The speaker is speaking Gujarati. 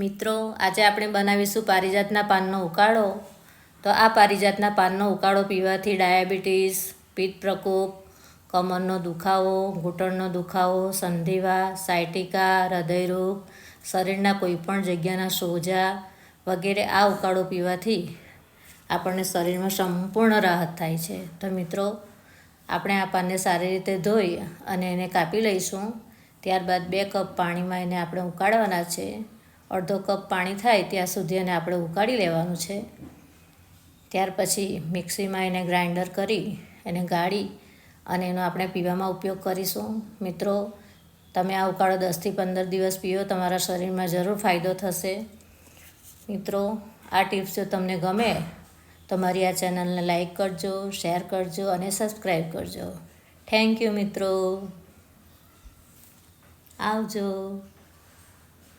મિત્રો, આજે આપણે બનાવીશું પારિજાતના પાનનો ઉકાળો. તો આ પારિજાતના પાનનો ઉકાળો પીવાથી ડાયાબિટીસ, પિત્ત પ્રકોપ, કમરનો દુખાવો, ઘૂંટણનો દુખાવો, સંધિવા, સાયટિકા, હૃદયરોગ, શરીરના કોઈપણ જગ્યાના સોજા વગેરે આ ઉકાળો પીવાથી આપણને શરીરમાં સંપૂર્ણ રાહત થાય છે. તો મિત્રો, આપણે આ પાનને સારી રીતે ધોઈ અને એને કાપી લઈશું. ત્યારબાદ બે કપ પાણીમાં એને આપણે ઉકાળવાના છે. અડધો કપ પાણી થાય ત્યાં સુધી એને આપણે ઉકાળી લેવાનું છે. ત્યાર પછી મિક્સીમાં એને ગ્રાઇન્ડર કરી, એને ગાળી અને એનો આપણે પીવામાં ઉપયોગ કરીશું. મિત્રો, તમે આ ઉકાળો દસથી પંદર દિવસ પીઓ, તમારા શરીરમાં જરૂર ફાયદો થશે. મિત્રો, આ ટિપ્સ જો તમને ગમે, તો મારી આ ચેનલને લાઈક કરજો, શેર કરજો અને સબસ્ક્રાઈબ કરજો. થેન્ક યુ મિત્રો. આવજો.